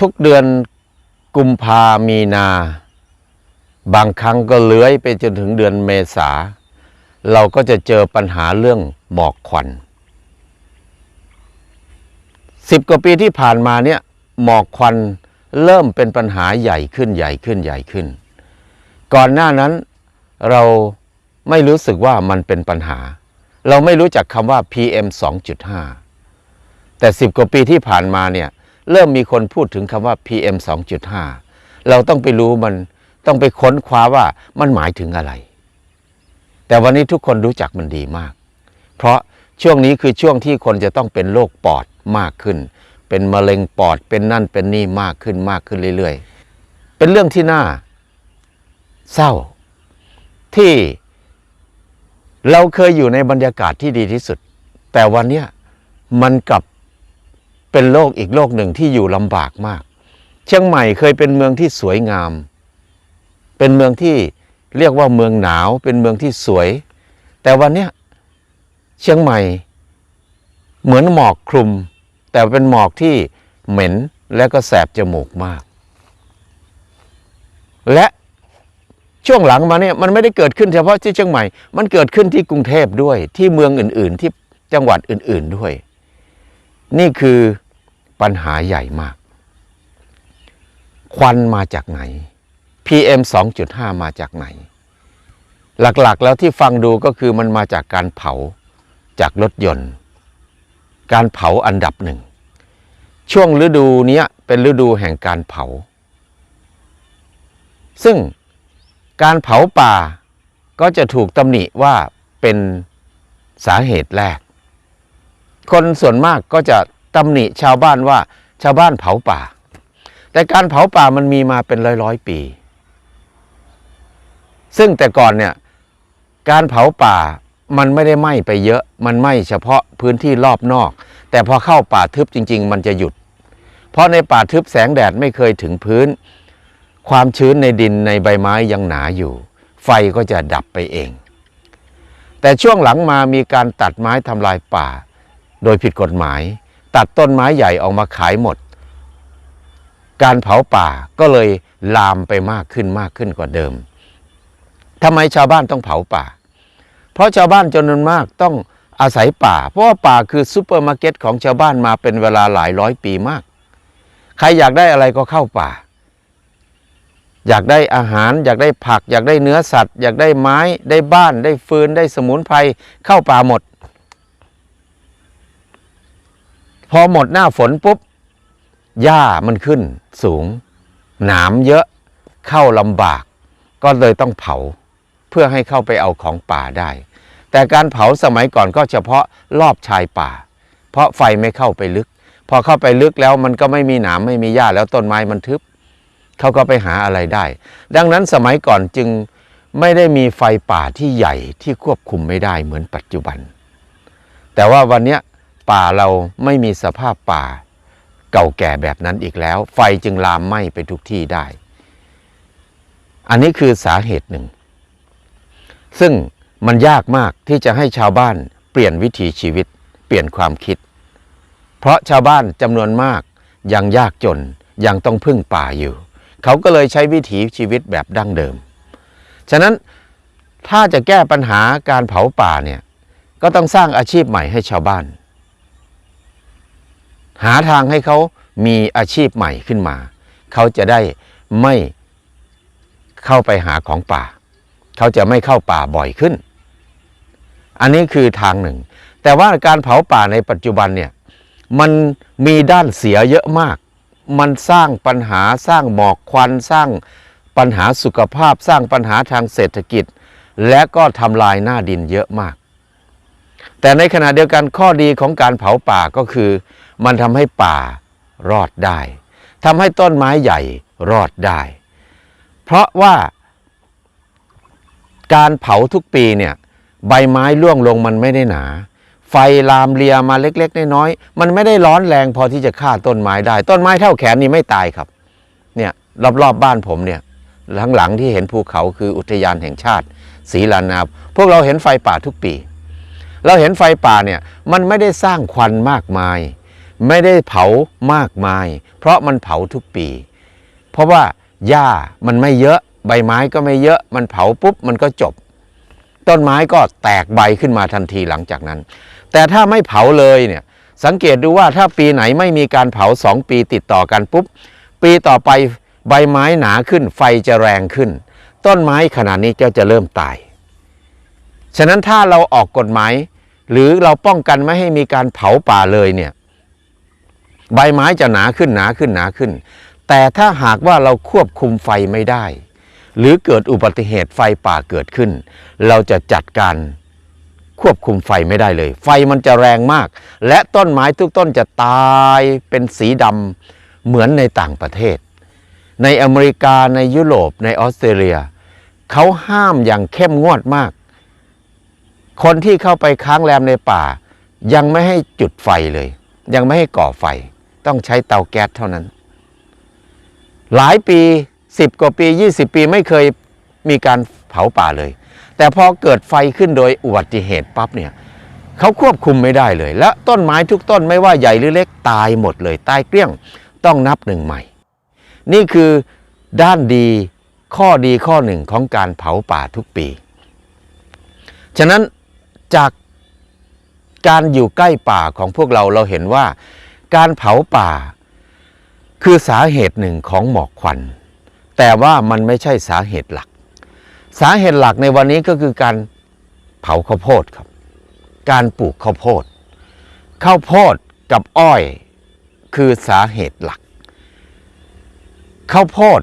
ทุกๆเดือนกุมภามีนา บางครั้งก็เลื้อยไปจนถึงเดือนเมษา เราก็จะเจอปัญหาเรื่องหมอกควันสิบกว่าปีที่ผ่านมาเนี่ยหมอกควันเริ่มเป็นปัญหาใหญ่ขึ้นใหญ่ขึ้นใหญ่ขึ้น ก่อนหน้านั้นเราไม่รู้สึกว่ามันเป็นปัญหา เราไม่รู้จักคำว่า PM 2.5 แต่สิบกว่าปีที่ผ่านมาเนี่ย เริ่มมีคนพูดถึงคำว่า PM 2.5 เราต้องไปรู้มันต้องไปค้นคว้าว่ามันหมายถึงอะไร แต่วันนี้ทุกคนรู้จักมันดีมาก เพราะช่วงนี้คือช่วงที่คนจะต้องเป็นโรคปอดมากขึ้น เป็นมะเร็งปอดเป็นนั่นเป็นนี่มากขึ้นมากขึ้นเรื่อยๆ เป็นเรื่องที่น่า เศร้า ที่เราเคยอยู่ในบรรยากาศที่ดีที่สุด แต่วันนี้มันกลับ เป็นโลกอีกโลกหนึ่งที่อยู่ลำบากมาก เชียงใหม่เคยเป็นเมืองที่สวยงาม เป็นเมืองที่เรียกว่าเมืองหนาว เป็นเมืองที่สวย แต่วันนี้เชียงใหม่เหมือนหมอกคลุม แต่เป็นหมอกที่เหม็นและก็แสบจมูกมาก และช่วงหลังมาเนี่ยมันไม่ได้เกิดขึ้นเฉพาะที่เชียงใหม่ มันเกิดขึ้นที่กรุงเทพด้วย ที่เมืองอื่น ๆ ที่จังหวัดอื่น ๆด้วย นี่คือปัญหาใหญ่มาก ควันมาจากไหน PM 2.5 มาจากไหน หลักๆแล้วที่ฟังดูก็คือมันมาจากการเผาจากรถยนต์ การเผาอันดับหนึ่ง ช่วงฤดูนี้เป็นฤดูแห่งการเผา ซึ่งการเผาป่าก็จะถูกตำหนิว่าเป็นสาเหตุแรก คนส่วนมากก็จะตำหนิชาวบ้านว่าชาวบ้านเผาป่า แต่การเผาป่ามันมีมาเป็นร้อยร้อยปี ซึ่งแต่ก่อนเนี่ยการเผาป่ามันไม่ได้ไหม้ไปเยอะ มันไหม้เฉพาะพื้นที่รอบนอก แต่พอเข้าป่าทึบจริง ๆ มันจะหยุด เพราะในป่าทึบแสงแดดไม่เคยถึงพื้น ความชื้นในดินในใบไม้ยังหนาอยู่ ไฟก็จะดับไปเอง แต่ช่วงหลังมามีการตัดไม้ทำลายป่า โดยผิดกฎหมาย ตัดต้นไม้ใหญ่ออกมาขายหมด การเผาป่าก็เลยลามไปมากขึ้นมากขึ้นกว่าเดิมทำไมชาวบ้านต้องเผาป่า เพราะชาวบ้านจำนวนมากต้องอาศัยป่า เพราะว่าป่าคือซูเปอร์มาร์เก็ตของชาวบ้านมาเป็นเวลาหลายร้อยปีมาก ใครอยากได้อะไรก็เข้าป่า อยากได้อาหาร อยากได้ผัก อยากได้เนื้อสัตว์ อยากได้ไม้ ได้บ้าน ได้ฟืน ได้สมุนไพรเข้าป่าหมด พอหมดหน้าฝนปุ๊บ หญ้ามันขึ้นสูง หนามเยอะเข้าลำบาก ก็เลยต้องเผา เพื่อให้เข้าไปเอาของป่าได้ แต่การเผาสมัยก่อนก็เฉพาะรอบชายป่า เพราะไฟไม่เข้าไปลึก พอเข้าไปลึกแล้วมันก็ไม่มีหนามไม่มีหญ้าแล้วต้นไม้มันทึบเขาก็ไปหาอะไรได้ ดังนั้นสมัยก่อนจึงไม่ได้มีไฟป่าที่ใหญ่ที่ควบคุมไม่ได้เหมือนปัจจุบัน แต่ว่าวันนี้ ป่าเราไม่มีสภาพป่าเก่าแก่แบบนั้นอีกแล้ว ไฟจึงลามไหม้ไปทุกที่ได้ อันนี้คือสาเหตุหนึ่ง ซึ่งมันยากมากที่จะให้ชาวบ้านเปลี่ยนวิถีชีวิต เปลี่ยนความคิด เพราะชาวบ้านจำนวนมากยังยากจนยังต้องพึ่งป่าอยู่ เขาก็เลยใช้วิถีชีวิตแบบดั้งเดิม ฉะนั้นถ้าจะแก้ปัญหาการเผาป่าเนี่ยก็ต้องสร้างอาชีพใหม่ให้ชาวบ้าน หาทางให้เขามีอาชีพใหม่ขึ้นมา เขาจะได้ไม่เข้าไปหาของป่า เขาจะไม่เข้าป่าบ่อยขึ้น อันนี้คือทางหนึ่ง แต่ว่าการเผาป่าในปัจจุบันเนี่ยมันมีด้านเสียเยอะมาก มันสร้างปัญหาสร้างหมอกควันสร้างปัญหาสุขภาพสร้างปัญหาทางเศรษฐกิจ และก็ทำลายหน้าดินเยอะมาก แต่ในขณะเดียวกันข้อดีของการเผาป่าก็คือ มันทำให้ป่ารอดได้ทำให้ต้นไม้ใหญ่รอดได้ เพราะว่า การเผาทุกปีเนี่ยใบไม้ร่วงลงมันไม่ได้หนา ไฟลามเลียมาเล็ก ๆ น้อยๆมันไม่ได้ร้อนแรงพอที่จะฆ่าต้นไม้ได้ ต้นไม้เท่าแขนนี่ไม่ตายครับ เนี่ยรอบๆบบ้านผมเนี่ยหลังๆที่เห็นภูเขาคืออุทยานแห่งชาติศรีลานาพวกเราเห็นไฟป่าทุกปี เราเห็นไฟป่าเนี่ยมันไม่ได้สร้างควันมากมาย ไม่ได้เผามากมาย เพราะมันเผาทุกปี เพราะว่าหญ้ามันไม่เยอะ ใบไม้ก็ไม่เยอะมันเผาปุ๊บมันก็จบ ต้นไม้ก็แตกใบขึ้นมาทันทีหลังจากนั้น แต่ถ้าไม่เผาเลยเนี่ยสังเกตดูว่าถ้าปีไหนไม่มีการเผาสองปีติดต่อกันปุ๊บ ปีต่อไปใบไม้หนาขึ้น ไฟจะแรงขึ้น ต้นไม้ขนาดนี้ก็จะเริ่มตาย ฉะนั้นถ้าเราออกกฎหมาย หรือเราป้องกันไม่ให้มีการเผาป่าเลยเนี่ย ใบไม้จะหนาขึ้นหนาขึ้นหนาขึ้น แต่ถ้าหากว่าเราควบคุมไฟไม่ได้ หรือเกิดอุบัติเหตุไฟป่าเกิดขึ้น เราจะจัดการควบคุมไฟไม่ได้เลย ไฟมันจะแรงมาก และต้นไม้ทุกต้นจะตายเป็นสีดำเหมือนในต่างประเทศ ในอเมริกาในยุโรปในออสเตรเลียเขาห้ามอย่างเข้มงวดมาก คนที่เข้าไปค้างแรมในป่า ยังไม่ให้จุดไฟเลย ยังไม่ให้ก่อไฟ ต้องใช้เตาแก๊สเท่านั้น หลายปี 10 กว่าปี 20 ปีไม่เคยมีการเผาป่าเลย แต่พอเกิดไฟขึ้นโดยอุบัติเหตุปั๊บเนี่ยเขาควบคุมไม่ได้เลย และต้นไม้ทุกต้นไม่ว่าใหญ่หรือเล็กตายหมดเลยตายเกลี้ยงต้องนับหนึ่งใหม่ นี่คือด้านดีข้อดีข้อหนึ่งของการเผาป่าทุกปี ฉะนั้นจากการอยู่ใกล้ป่าของพวกเราเราเห็นว่า การเผาป่า คือสาเหตุหนึ่งของหมอกควัน แต่ว่ามันไม่ใช่สาเหตุหลัก สาเหตุหลักในวันนี้ก็คือการเผาข้าวโพดครับ การปลูกข้าวโพดข้าวโพดกับอ้อยคือสาเหตุหลักข้าวโพด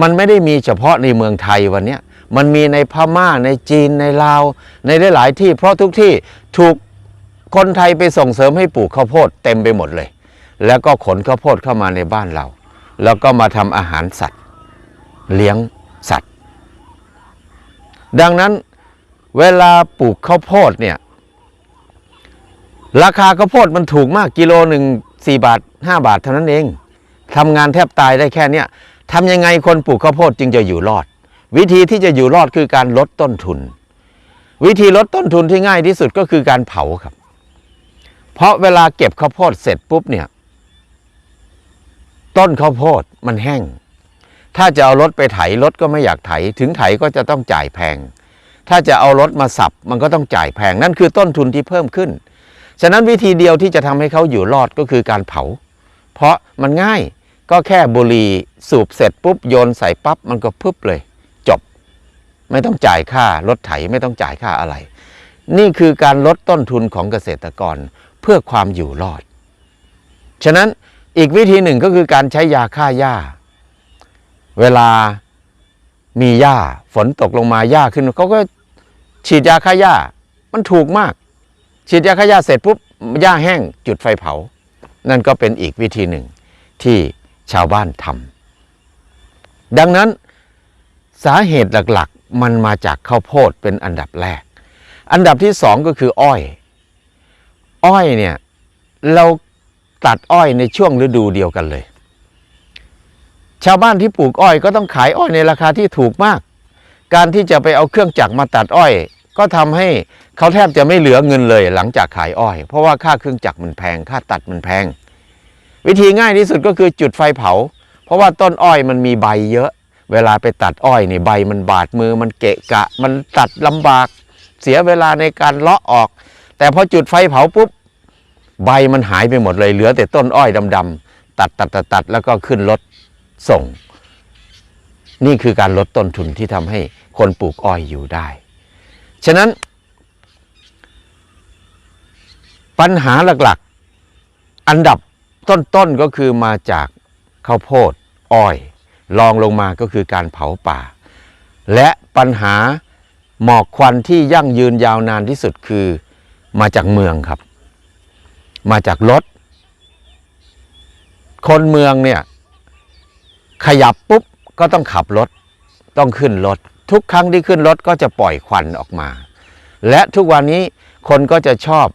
มันไม่ได้มีเฉพาะในเมืองไทยวันนี้มันมีในพม่าในจีนในลาว ในหลาย ๆ ที่เพราะทุกที่ถูกคนไทยไปส่งเสริมให้ปลูกข้าวโพดเต็มไปหมดเลย แล้วก็ขนข้าวโพดเข้ามาในบ้านเรา แล้วก็มาทำอาหารสัตว์ เลี้ยงสัตว์ ดังนั้นเวลาปลูกข้าวโพดเนี่ยราคาข้าวโพดมันถูกมากกิโลหนึ่งสี่บาทห้าบาทเท่านั้นเองทำงานแทบตายได้แค่เนี้ยทำยังไงคนปลูกข้าวโพดจึงจะอยู่รอด วิธีที่จะอยู่รอดคือการลดต้นทุน วิธีลดต้นทุนที่ง่ายที่สุดก็คือการเผาครับ เพราะเวลาเก็บข้าวโพดเสร็จปุ๊บเนี่ย ต้นข้าวโพดมันแห้ง ถ้าจะเอารถไปไถรถก็ไม่อยากไถ ถึงไถก็จะต้องจ่ายแพง ถ้าจะเอารถมาสับมันก็ต้องจ่ายแพง นั่นคือต้นทุนที่เพิ่มขึ้น ฉะนั้นวิธีเดียวที่จะทำให้เขาอยู่รอดก็คือการเผา เพราะมันง่ายก็แค่บุหรี่สูบเสร็จปุ๊บโยนใส่ปั๊บมันก็พึบเลย จบ ไม่ต้องจ่ายค่ารถไถไม่ต้องจ่ายค่าอะไร นี่คือการลดต้นทุนของเกษตรกรเพื่อความอยู่รอด ฉะนั้น อีกวิธีหนึ่งก็คือการใช้ยาฆ่าหญ้า เวลามีหญ้าฝนตกลงมาหญ้าขึ้นเขาก็ฉีดยาฆ่าหญ้ามันถูกมาก ฉีดยาฆ่าหญ้าเสร็จปุ๊บหญ้าแห้งจุดไฟเผา นั่นก็เป็นอีกวิธีหนึ่งที่ชาวบ้านทำดังนั้นสาเหตุหลักๆ มันมาจากข้าวโพดเป็นอันดับแรก อันดับที่สองก็คืออ้อย อ้อยเนี่ยเรา ตัดอ้อยในช่วงฤดูเดียวกันเลย ชาวบ้านที่ปลูกอ้อยก็ต้องขายอ้อยในราคาที่ถูกมาก การที่จะไปเอาเครื่องจักรมาตัดอ้อย ก็ทำให้เขาแทบจะไม่เหลือเงินเลย หลังจากขายอ้อย เพราะว่าค่าเครื่องจักรมันแพง ค่าตัดมันแพง วิธีง่ายที่สุดก็คือจุดไฟเผา เพราะว่าต้นอ้อยมันมีใบเยอะ เวลาไปตัดอ้อยนี่ใบมันบาดมือมันเกะกะ มันตัดลำบาก เสียเวลาในการเลาะออก แต่พอจุดไฟเผาปุ๊บ ใบมันหายไปหมดเลยเหลือแต่ต้นอ้อยดำๆตัดตัดตัดตัดแล้วก็ขึ้นรถส่ง นี่คือการลดต้นทุนที่ทำให้คนปลูกอ้อยอยู่ได้ ฉะนั้น ปัญหาหลักๆ อันดับต้นๆก็คือมาจากข้าวโพดอ้อยรองลงมาก็คือการเผาป่า และปัญหาหมอกควันที่ยั่งยืนยาวนานที่สุดคือมาจากเมืองครับ มาจากรถ คนเมืองเนี่ย ขยับปุ๊บก็ต้องขับรถ ต้องขึ้นรถ ทุกครั้งที่ขึ้นรถก็จะปล่อยควันออกมา และทุกวันนี้คนก็จะชอบ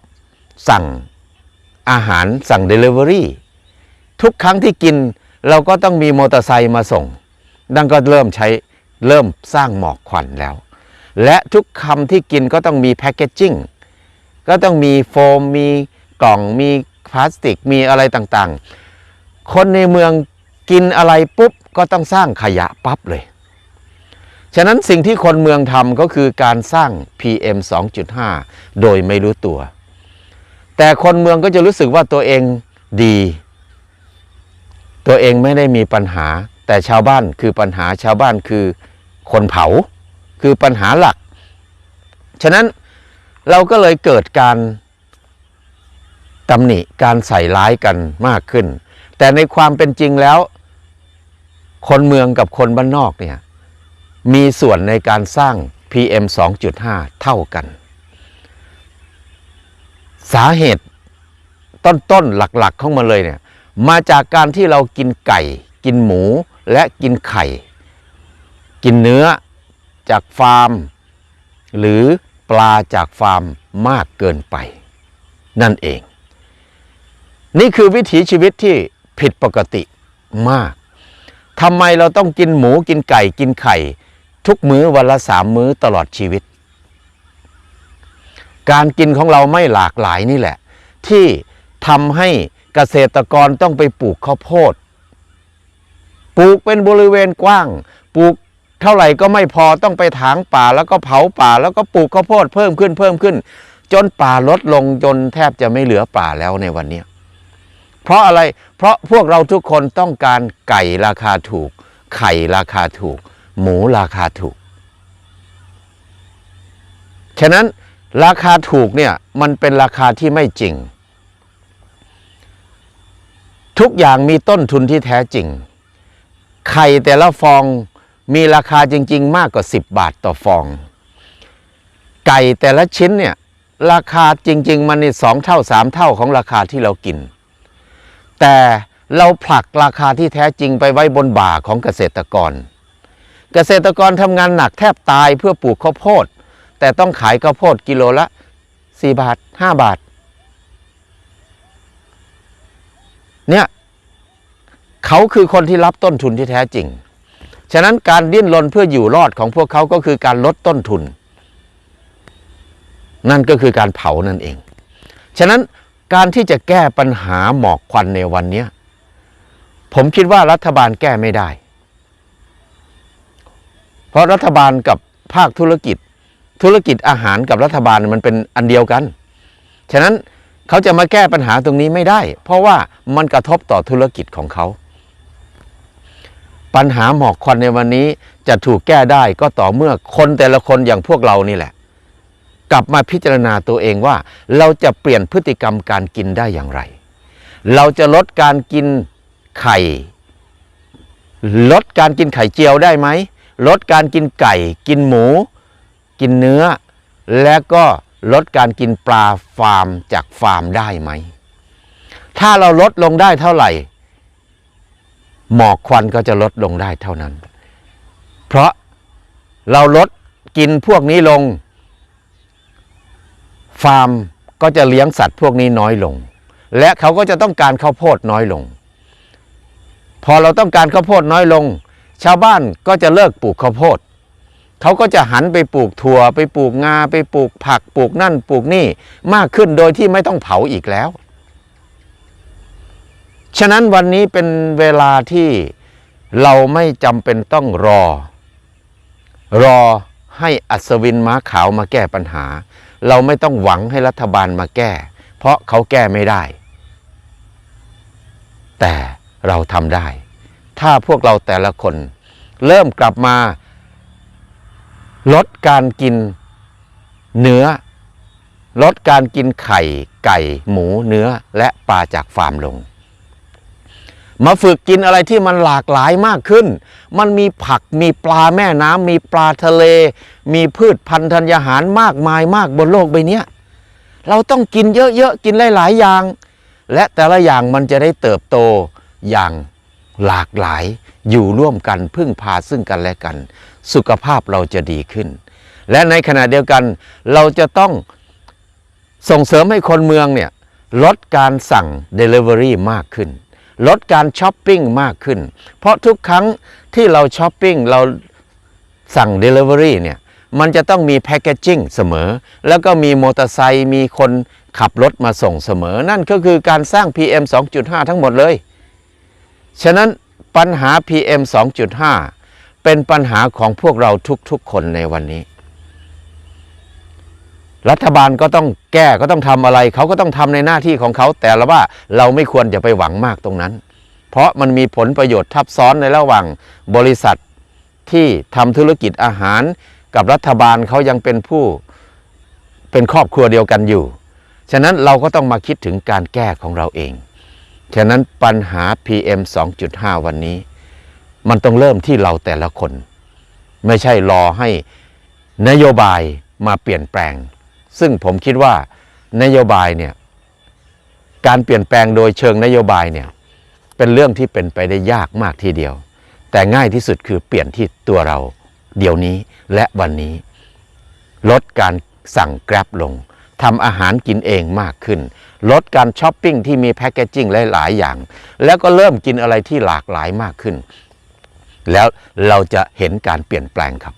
สั่งอาหารสั่ง Delivery ทุกครั้งที่กินเราก็ต้องมีมอเตอร์ไซค์มาส่ง ดังก็เริ่มใช้เริ่มสร้างหมอกควันแล้ว และทุกคำที่กินก็ต้องมีแพคเกจจิ้งก็ต้องมีโฟมมี กล่องมีพลาสติกมีอะไรต่างๆ คนในเมืองกินอะไรปุ๊บก็ต้องสร้างขยะปั๊บเลย ฉะนั้นสิ่งที่คนเมืองทำก็คือการสร้าง PM 2.5 โดยไม่รู้ตัว แต่คนเมืองก็จะรู้สึกว่าตัวเองดี ตัวเองไม่ได้มีปัญหา แต่ชาวบ้านคือปัญหาชาวบ้านคือคนเผา คือปัญหาหลัก ฉะนั้นเราก็เลยเกิดการ ตำหนิการใส่ร้ายกันมากขึ้น แต่ในความเป็นจริงแล้ว คนเมืองกับคนบ้านนอกเนี่ยมีส่วนในการสร้าง PM 2.5 เท่ากัน สาเหตุต้นๆหลักๆของมันเลยเนี่ยมาจากการที่เรากินไก่ กินหมูและกินไข่ กินเนื้อจากฟาร์ม หรือปลาจากฟาร์มมากเกินไป นั่นเอง นี่คือวิถีชีวิตที่ผิดปกติมากทำไมเราต้องกินหมูกินไก่กินไข่ ทุกมื้อวันละสามมื้อตลอดชีวิต การกินของเราไม่หลากหลายนี่แหละ ที่ทำให้เกษตรกรต้องไปปลูกข้าวโพดปลูกเป็นบริเวณกว้าง ปลูกเท่าไหร่ก็ไม่พอต้องไปถางป่าแล้วก็เผาป่า แล้วก็ปลูกข้าวโพดเพิ่มขึ้นเพิ่มขึ้น จนป่าลดลงจนแทบจะไม่เหลือป่าแล้วในวันนี้ เพราะอะไรเพราะพวกเราทุกคนต้องการไก่ราคาถูก ไข่ราคาถูก หมูราคาถูก ฉะนั้นราคาถูกเนี่ยมันเป็นราคาที่ไม่จริง ทุกอย่างมีต้นทุนที่แท้จริง ไข่แต่ละฟองมีราคาจริง ๆ มากกว่า 10 บาทต่อฟอง ไก่แต่ละชิ้นเนี่ยราคาจริง ๆ มันนี่สองเท่าสามเท่าของราคาที่เรากิน แต่เราผลักราคาที่แท้จริงไปไว้บนบ่าของเกษตรกร เกษตรกรทำงานหนักแทบตายเพื่อปลูกข้าวโพด แต่ต้องขายข้าวโพดกิโลละ 4 บาท 5 บาท เนี่ยเขาคือคนที่รับต้นทุนที่แท้จริง ฉะนั้นการดิ้นรนเพื่ออยู่รอดของพวกเขาก็คือการลดต้นทุน นั่นก็คือการเผานั่นเอง ฉะนั้น การที่จะแก้ปัญหาหมอกควันในวันนี้ผมคิดว่ารัฐบาลแก้ไม่ได้ เพราะรัฐบาลกับภาคธุรกิจ ธุรกิจอาหารกับรัฐบาลมันเป็นอันเดียวกัน ฉะนั้นเขาจะมาแก้ปัญหาตรงนี้ไม่ได้ เพราะว่ามันกระทบต่อธุรกิจของเขา ปัญหาหมอกควันในวันนี้จะถูกแก้ได้ก็ต่อเมื่อคนแต่ละคนอย่างพวกเรานี่แหละ กลับมาพิจารณาตัวเองว่า เราจะเปลี่ยนพฤติกรรมการกินได้อย่างไร เราจะลดการกินไข่ ลดการกินไข่เจียวได้ไหม ลดการกินไก่ กินหมู กินเนื้อ และก็ลดการกินปลาฟาร์มจากฟาร์มได้ไหม ถ้าเราลดลงได้เท่าไหร่ หมอกควันก็จะลดลงได้เท่านั้น เพราะเราลดกินพวกนี้ลง ฟาร์มก็จะเลี้ยงสัตว์พวกนี้น้อยลง และเขาก็จะต้องการข้าวโพดน้อยลง พอเราต้องการข้าวโพดน้อยลง ชาวบ้านก็จะเลิกปลูกข้าวโพดเขาก็จะหันไปปลูกถั่ว ไปปลูกงา ไปปลูกผักปลูกนั่นปลูกนี่มากขึ้นโดยที่ไม่ต้องเผาอีกแล้ว ฉะนั้นวันนี้เป็นเวลาที่เราไม่จำเป็นต้องรอ รอให้อัศวินม้าขาวมาแก้ปัญหา เราไม่ต้องหวังให้รัฐบาลมาแก้ เพราะเขาแก้ไม่ได้ แต่เราทำได้ ถ้าพวกเราแต่ละคน เริ่มกลับมา ลดการกินเนื้อ ลดการกินไข่ ไก่ หมูเนื้อและปลาจากฟาร์มลง มาฝึกกินอะไรที่มันหลากหลายมากขึ้น มันมีผักมีปลาแม่น้ำมีปลาทะเล มีพืชพันธุ์ธัญญาหารมากมายมากบนโลกใบนี้เราต้องกินเยอะๆ กินหลายๆอย่าง และแต่ละอย่างมันจะได้เติบโตอย่างหลากหลายอยู่ร่วมกันพึ่งพาซึ่งกันและกัน สุขภาพเราจะดีขึ้น และในขณะเดียวกันเราจะต้องส่งเสริมให้คนเมืองเนี่ยลดการสั่ง Delivery มากขึ้น ลดการช้อปปิ้งมากขึ้น เพราะทุกครั้งที่เราช้อปปิ้งเราสั่ง Delivery เนี่ยมันจะต้องมีแพ c เกจจิ้งเสมอ แล้วก็มีมอเตอร์ไซค์มีคนขับรถมาส่งเสมอ นั่นก็คือการสร้าง PM 2.5 ทั้งหมดเลย ฉะนั้นปัญหา PM 2.5 เป็นปัญหาของพวกเราทุกๆคนในวันนี้ รัฐบาลก็ต้องแก้ก็ต้องทำอะไร เขาก็ต้องทำในหน้าที่ของเขา แต่ละว่าเราไม่ควรจะไปหวังมากตรงนั้น เพราะมันมีผลประโยชน์ทับซ้อนในระหว่างบริษัทที่ทำธุรกิจอาหาร กับรัฐบาลเขายังเป็นผู้เป็นครอบครัวเดียวกันอยู่ ฉะนั้นเราก็ต้องมาคิดถึงการแก้ของเราเอง ฉะนั้นปัญหา PM 2.5 วันนี้ มันต้องเริ่มที่เราแต่ละคน ไม่ใช่รอให้นโยบายมาเปลี่ยนแปลง ซึ่งผมคิดว่านโยบายเนี่ยการเปลี่ยนแปลงโดยเชิงนโยบายเนี่ยเป็นเรื่องที่เป็นไปได้ยากมากทีเดียว แต่ง่ายที่สุดคือเปลี่ยนที่ตัวเราเดี๋ยวนี้และวันนี้ ลดการสั่งแกร็บลงทำอาหารกินเองมากขึ้น ลดการช้อปปิ้งที่มีแพคเกจิ้งหลาย ๆ อย่าง แล้วก็เริ่มกินอะไรที่หลากหลายมากขึ้น แล้วเราจะเห็นการเปลี่ยนแปลงครับ